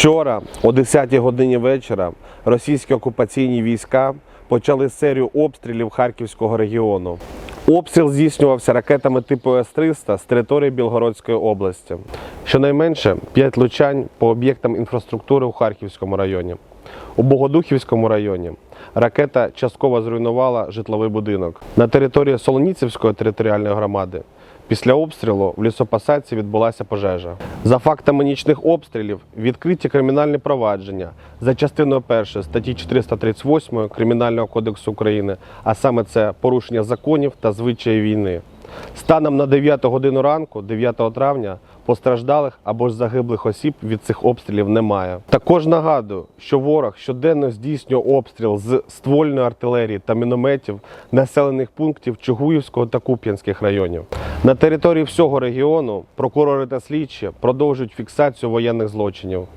Вчора, о 10-й годині вечора, російські окупаційні війська почали серію обстрілів Харківського регіону. Обстріл здійснювався ракетами типу С-300 з території Білгородської області. Щонайменше 5 влучань по об'єктам інфраструктури у Харківському районі. У Богодухівському районі ракета частково зруйнувала житловий будинок. На території Солоніцівської територіальної громади Після обстрілу в лісопосадці відбулася пожежа. За фактами нічних обстрілів відкриті кримінальні провадження за частиною 1 статті 438 Кримінального кодексу України, а саме це порушення законів та звичаї війни. Станом на 9 годину ранку, 9 травня, постраждалих або ж загиблих осіб від цих обстрілів немає. Також нагадую, що ворог щоденно здійснює обстріл з ствольної артилерії та мінометів населених пунктів Чугуївського та Куп'янських районів. На території всього регіону прокурори та слідчі продовжують фіксацію воєнних злочинів.